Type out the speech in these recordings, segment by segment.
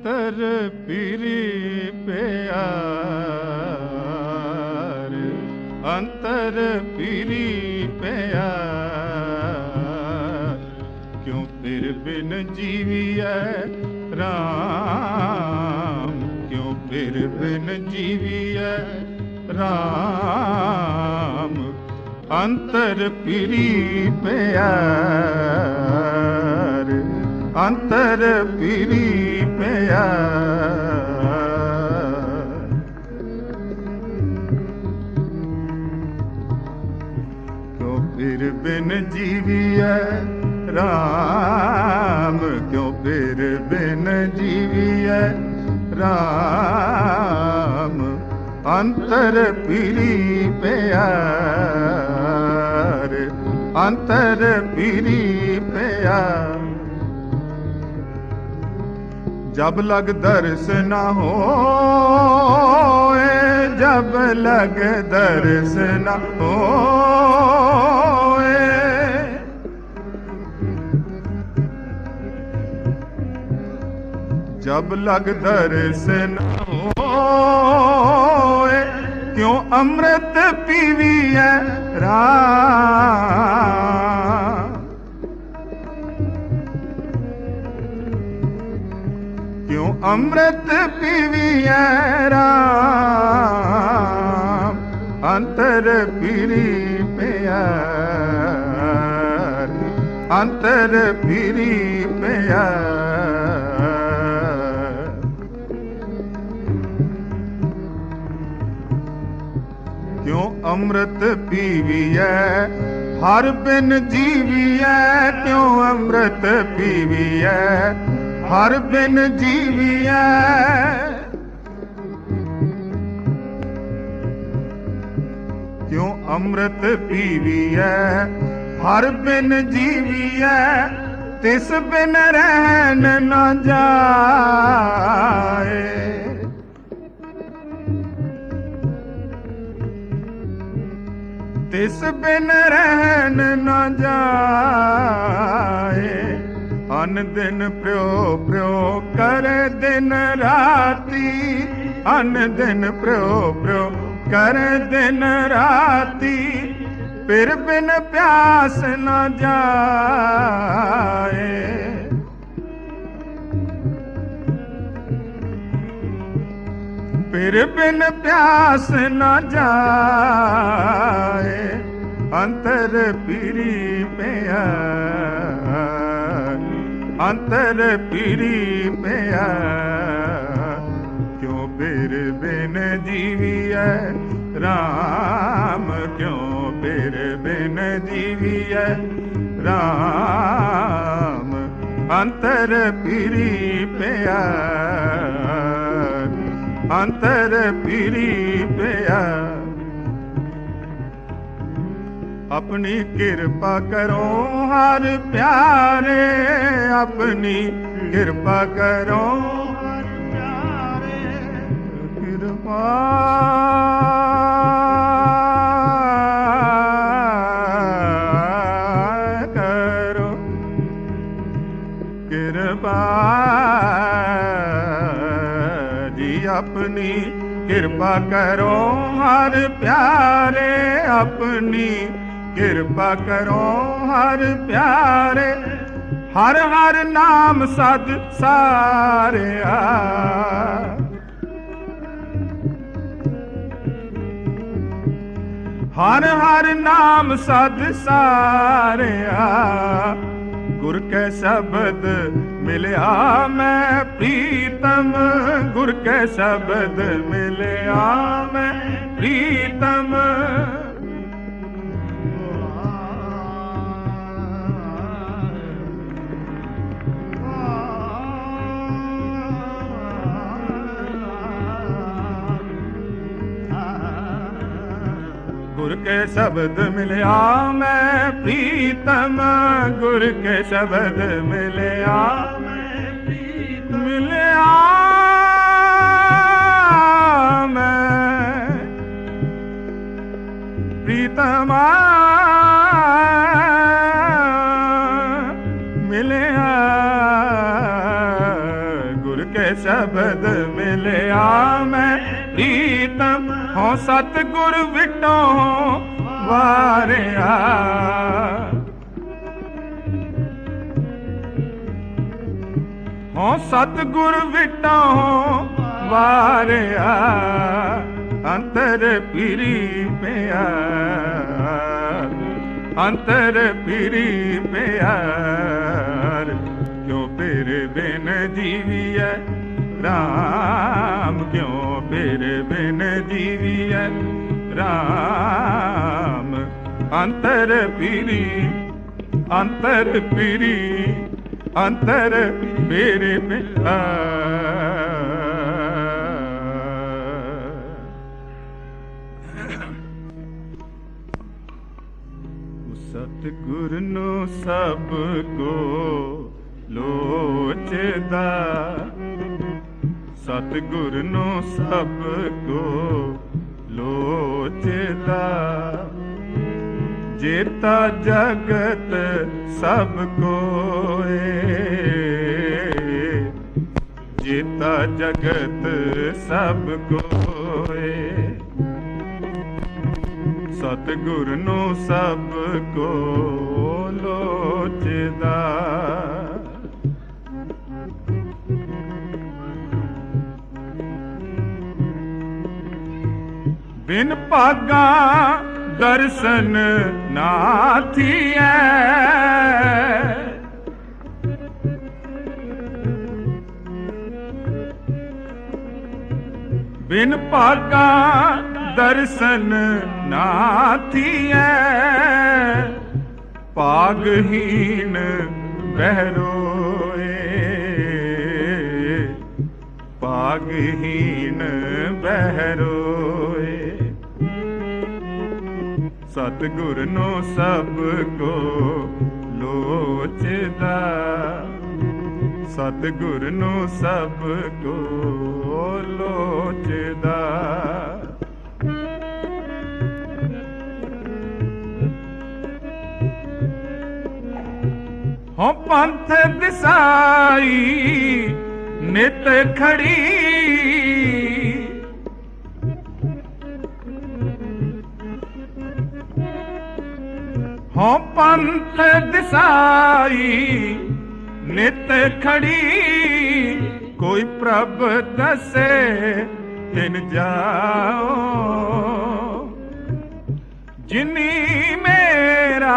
ਅੰਤਰ ਪੀਰੀ ਪਿਆਰ, ਅੰਤਰ ਪੀਰੀ ਪਿਆਰ। ਕਿਉਂ ਫਿਰ ਬਿਨ ਜੀਵੀਐ ਰਾਮ? ਕਿਉਂ ਫਿਰ ਬਿਨ ਜੀਵੀਐ ਰਾਮ? ਅੰਤਰ ਪੀਰੀ ਪਿਆਰ, ਅੰਤਰ ਪੀਰੀ ਪਿਆਰ ਕਿਉਂ ਫਿਰ ਬਿਨ ਜੀਵੀਐ ਰਾਮ ਕਿਉਂ ਫਿਰ ਬਿਨ ਜੀਵੀਐ ਰਾਮ ਅੰਤਰ ਪੀਰੀ ਪਿਆਰ ਅੰਤਰ ਪੀਰੀ ਪਿਆਰ ਜਬ ਲਗ ਦਰਸ ਨਾ ਹੋਏ, ਜਬ ਲਗ ਦਰਸ ਨਾ ਹੋਏ। ਜਬ ਲਗ ਦਰਸ ਨਾ ਹੋਏ, ਕਿਉਂ ਅੰਮ੍ਰਿਤ ਪੀਵੀਐ ਰਾਮ? ਅੰਮ੍ਰਿਤ ਪੀਵੀਐ ਰਾਮ, ਅੰਤਰ ਪੀਰੀ ਪਿਆਰ। ਅੰਤਰ ਪੀਰੀ ਪਿਆਰ। ਕਿਉਂ ਅੰਮ੍ਰਿਤ ਪੀਵੀਐ? ਹਰ ਬਿਨ ਜੀਵੀਐ, ਕਿਉਂ ਅੰਮ੍ਰਿਤ ਪੀਵੀਐ? ਹਰ ਬਿਨ ਜੀਵੀਐ। ਕਿਉਂ ਅੰਮ੍ਰਿਤ ਪੀਵੀਐ? ਹਰ ਬਿਨ ਜੀਵੀਐ, ਤਿਸ ਬਿਨ ਰਹਿਣ ਨਾ ਜਾਏ। ਤਿਸ ਬਿਨ ਰਹਿਣ ਨਾ ਜਾਏ। ਅਨ ਦਿਨ ਪ੍ਰਿਓ ਪ੍ਰਿਓ ਕਰ ਦਿਨ ਰਾਤੀ। ਅਨ ਦਿਨ ਪ੍ਰਿਓ ਪ੍ਰਿਓ ਕਰ ਦਿਨ ਰਾਤੀ। ਫਿਰ ਬਿਨ ਪਿਆਸ ਨਾ ਜਾਏ। ਫਿਰ ਬਿਨ ਪਿਆਸ ਨਾ ਜਾਏ। ਅੰਤਰ ਪੀਰੀ ਪਿਆਰ ਅੰਤਰ ਪੀਰੀ ਪਿਆ। ਕਿਉਂ ਫਿਰ ਬਿਨ ਜੀਵੀਐ? ਰਾਮ ਕਿਉਂ ਫਿਰ ਬਿਨ ਜੀਵੀਐ? ਰਾਮ ਅੰਤਰ ਪੀਰੀ ਪਿਆ। ਅੰਤਰ ਪੀਰੀ ਪਿਆ। ਆਪਣੀ ਕਿਰਪਾ ਕਰੋ ਹਰ ਪਿਆਰੇ, ਆਪਣੀ ਕਿਰਪਾ ਕਰੋ ਹਰ ਪਿਆਰੇ। ਕਿਰਪਾ। ਕਰੋ। ਕਿਰਪਾ। ਜੀ ਆਪਣੀ ਕਿਰਪਾ ਕਰੋ ਹਰ ਪਿਆਰੇ, ਆਪਣੀ ਕਿਰਪਾ ਕਰੋ ਹਰ ਪਿਆਰੇ, ਹਰ ਹਰ ਨਾਮ ਸਦ ਸਾਰਿਆ। ਹਰ ਹਰ ਨਾਮ ਸਦ ਸਾਰਿਆ, ਗੁਰ ਕੈ ਸ਼ਬਦ ਮਿਲਿਆ ਮੈਂ ਪ੍ਰੀਤਮ, ਗੁਰ ਕੈ ਸ਼ਬਦ ਮਿਲਿਆ ਮੈਂ ਪ੍ਰੀਤਮ। ਕੇ ਸ਼ਬਦ ਮਿਲਿਆ, ਮੈਂ ਪ੍ਰੀਤਮ ਗੁਰ ਕੇ ਸ਼ਬਦ ਮਿਲਿਆ। ਮੈਂ ਪ੍ਰੀਤਮ ਮਿਲਿਆ, ਮੈਂ ਪ੍ਰੀਤਮਾ ਮਿਲਿਆ, ਗੁਰ ਕੇ ਸ਼ਬਦ ਮਿਲਿਆ, ਮੈਂ ਸਤਿਗੁਰ ਵਿਟੋ ਵਾਰਿਆ। ਹੋ ਸਤਿਗੁਰ ਵਿਟੋ ਵਾਰਿਆ, ਅੰਤਰ ਪੀਰੀ ਪਿਆ। ਅੰਤਰ ਪੀਰੀ ਪਿਆਰ ਕਿਉਂ ਫਿਰ ਬਿਨ ਜੀਵੀਐ? ਰਾਮ ਕਿਉਂ ਫਿਰ ਬਿਨ ਜੀਵੀਐ? ਰਾਮ ਅੰਤਰ ਪੀਰੀ ਅੰਤਰ ਪੀਰੀ, ਅੰਤਰ ਮੇਰੇ ਪਿਆਰ ਸਤਿਗੁਰ ਨੂੰ ਸਭ ਕੋ ਲੋਚਦਾ। ਸਤਿਗੁਰ ਨੂੰ ਸਭ ਕੋ ਲੋਚਦਾ ਜੇਤਾ ਜਗਤ ਸਭ ਕੋਏ। ਜੇਤਾ ਜਗਤ ਸਭ ਕੋਏ। ਸਤਿਗੁਰ ਨੂੰ ਸਭ ਕੋ ਲੋਚਦਾ ਬਿਨ ਭਾਗਾ ਦਰਸ਼ਨ ਨਾ ਥੀਐ ਬਿਨ ਭਾਗਾ ਦਰਸ਼ਨ ਨਾ ਥੀਐ ਪਾਗਹੀਨ ਬਹਿਰੋਏ। ਪਾਗਹੀਨ ਬਹਿਰੋ ਸਤਿਗੁਰ ਨੂੰ ਸਭ ਕੋ ਲੋਚਦਾ। ਸਤਿਗੁਰ ਨੂੰ ਸਭ ਕੋ ਲੋਚਦਾ। ਹੋ ਪੰਥ ਦਿਸਾਈ ਨਿਤ ਖੜੀ। ਹੋ ਪੰਥ ਦਿਸਾਈ, ਨਿਤ ਖੜੀ, ਕੋਈ ਪ੍ਰਭ ਦਸੇ, ਤਿਨ ਜਾਓ। ਜਿਨੀ ਮੇਰਾ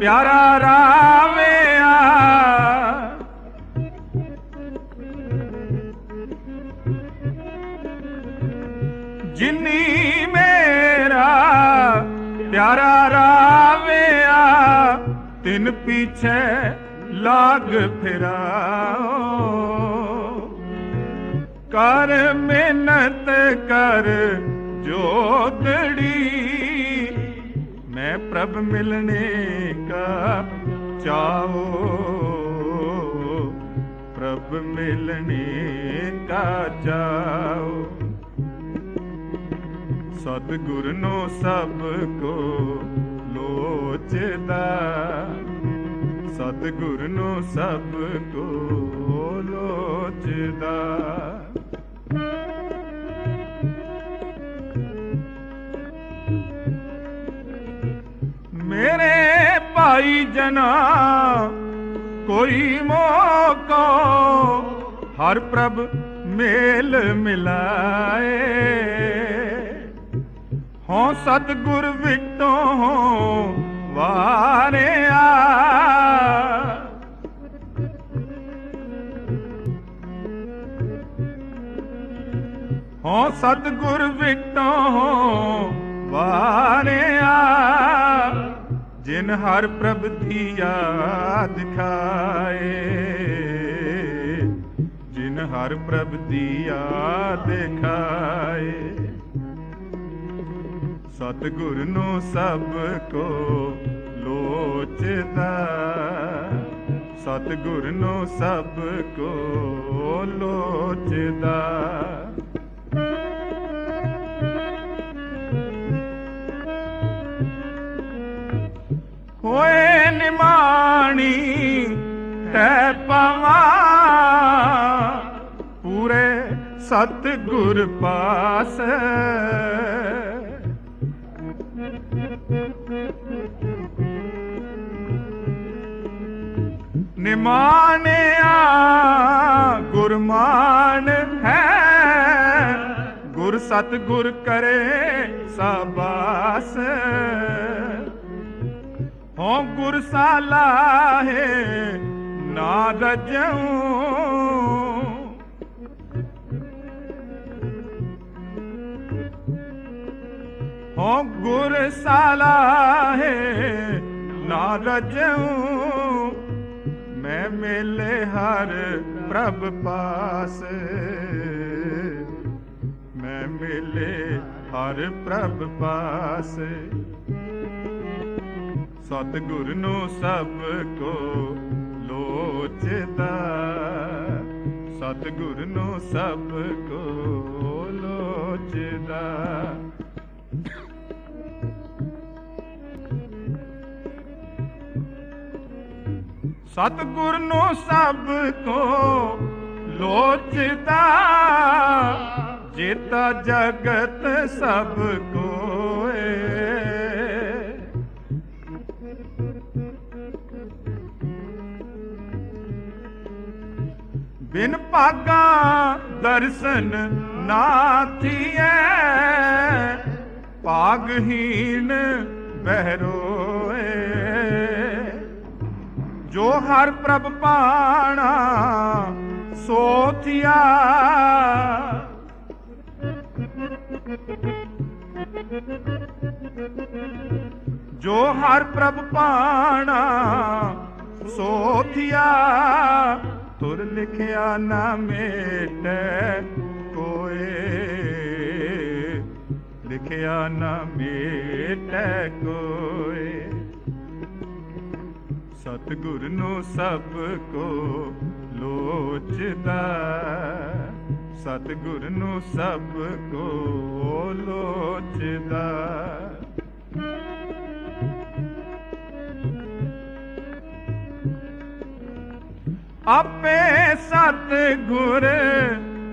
ਪਿਆਰਾ ਰਾਵਿਆ, ਜਿਨੀ ਮੇਰਾ ਪਿਆਰਾ ਰਾਵਿਆ ਤਿਨ ਪਿਛੇ ਲਾਗ ਫਿਰਾਓ। ਕਰ ਮਿਹਨਤ, ਕਰ ਜੋਤੜੀ। ਮੈਂ ਪ੍ਰਭ ਮਿਲਣੇ ਕਾ ਚਾਹੋ ਪ੍ਰਭ ਮਿਲਣੇ ਕਾ ਚਾਹੋ ਸਤਿਗੁਰ ਨੂੰ ਸਭ ਕੋ ਸੋਚਦਾ। ਸਤਿਗੁਰ ਨੂੰ ਸਭ ਕੋ ਲੋਚਦਾ। ਮੇਰੇ ਭਾਈ ਜਨਾ, ਕੋਈ ਮੋਕੋ ਹਰ ਪ੍ਰਭ ਮੇਲ ਮਿਲਾਏ। ਹੋ, ਸਤਗੁਰ ਵਿਟੋ ਵਾਰਿਆ। ਹੋ, ਸਤਗੁਰ ਵਿਟੋ ਵਾਰਿਆ। ਜਿਨ ਹਰ ਪ੍ਰਭ ਯਾਦ ਖਾਏ, ਜਿਨ ਹਰ ਪ੍ਰਭ ਯਾਦ ਖਾਏ। ਸਤਿਗੁਰ ਨੂੰ ਸਭ ਕੋ ਲੋਚਦਾ ਸਤਿਗੁਰ ਨੂੰ ਸਭ ਕੋ ਲੋਚਦਾ ਹੋਏ ਨਿਮਾਣੀ ਹੈ ਪਵਾ ਸਤ ਗੁਰ ਪਾਸ ਨਿਮਾਨਿਆ ਗੁਰਮਾਨ ਹੈ। ਗੁਰ ਸਤ ਗੁਰ ਕਰੇ ਸਬਾਸ। ਹੋ ਗੁਰ ਸਾਲਾਹੇ ਨਾ ਰਜਉ ਹੋ ਗੁਰ ਸਾਲਾਹੇ ਨਾ ਰਜਉ ਮੇਲੇ ਹਰ ਪ੍ਰਭ ਪਾਸ। ਮੈਂ ਮੇਲੇ ਹਰ ਪ੍ਰਭ ਪਾਸ। ਸਤਿਗੁਰ ਨੂੰ ਸਭ ਕੋ ਲੋਚਦਾ। ਸਤਿਗੁਰ ਨੂੰ ਸਭ ਕੋ ਸਤਿਗੁਰ ਨੂੰ ਸਭ ਤੋਂ ਲੋਚਦਾ, ਜੇਤਾ ਜਗਤ ਸਭ ਕੋਏ। ਬਿਨ ਭਾਗਾ ਦਰਸ਼ਨ ਨਾ ਥੀਐ ਭਾਗਹੀਨ ਬਹਿਰੋਏ ਜੋ ਹਰ ਪ੍ਰਭ ਪਾਣਾ ਸੋਥਿਆ। ਜੋ ਹਰ ਪ੍ਰਭ ਪਾਣਾ ਸੋਥਿਆ, ਤੁਰ ਲਿਖਿਆ ਨਾ ਮੇਟੈ ਕੋਏ। ਲਿਖਿਆ ਨਾ ਮੇਟੈ ਕੋਏ। ਸਤਿਗੁਰ ਨੂੰ ਸਭ ਕੋ ਲੋਚਦਾ। ਸਤਿਗੁਰ ਨੂੰ ਸਭ ਕੋ ਲੋਚਦਾ। ਆਪੇ ਸਤਿਗੁਰ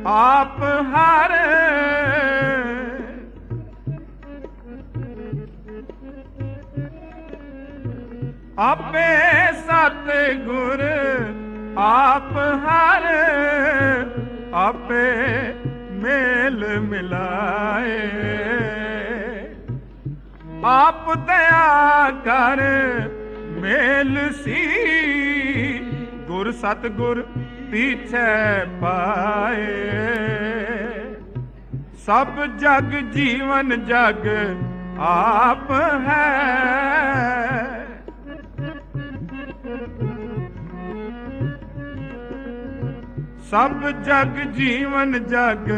ਆਪ ਹਰ। ਆਪੇ ਸਤਿਗੁਰ ਆਪ ਹਰ, ਆਪੇ ਮੇਲ ਮਿਲਾਏ। ਆਪ ਦਇਆ ਕਰ, ਮੇਲ ਸੀ, ਗੁਰ ਸਤਿਗੁਰ ਪੀਛੇ ਪਾਏ। ਸਭ ਜਗ ਜੀਵਨ ਜਗ ਆਪ ਹੈ। ਸਭ ਜਗ ਜੀਵਨ ਜਗ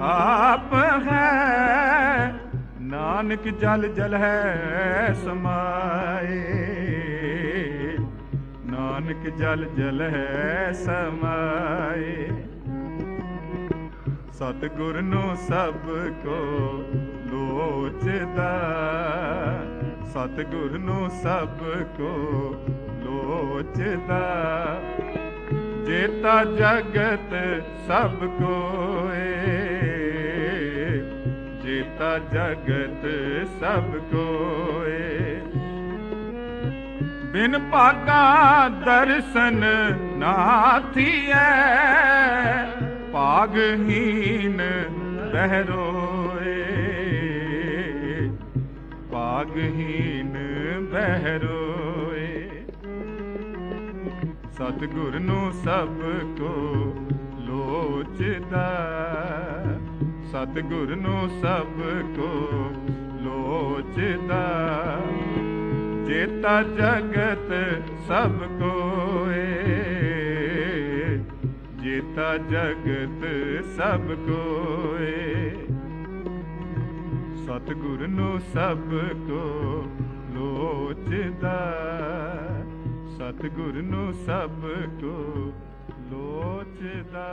ਆਪ ਹੈ। ਨਾਨਕ ਜਲ ਜਲ ਹੈ ਸਮਾਏ। ਨਾਨਕ ਜਲ ਜਲ ਹੈ ਸਮਾਏ। ਸਤਿਗੁਰ ਨੂੰ ਸਭ ਕੋ ਲੋਚਦਾ। ਸਤਿਗੁਰ ਨੂੰ ਸਭ ਕੋ ਲੋਚਦਾ। ਜੇਤਾ ਜਗਤ ਸਭ ਕੋਏ ਜੇਤਾ ਜਗਤ ਸਭ ਕੋਏ। ਬਿਨ ਭਾਗਾ ਦਰਸ਼ਨ ਨਾ ਥੀਐ ਭਾਗਹੀਨ ਬਹਿਰੋਏ। ਭਾਗਹੀਨ ਬਹਿਰੋਏ। ਸਤਿਗੁਰ ਨੂੰ ਸਭ ਕੋ ਲੋਚਦਾ। ਸਤਿਗੁਰ ਨੂੰ ਸਭ ਕੋ ਲੋਚਦਾ। ਜੇਤਾ ਜਗਤ ਸਭ ਕੋਏ। ਜੇਤਾ ਜਗਤ ਸਭ ਕੋਏ। ਸਤਿਗੁਰ ਨੂੰ ਸਭ ਕੋ ਲੋਚਦਾ। ਸਤਿਗੁਰ ਨੂੰ ਸਭ ਕੋ ਲੋਚਦਾ।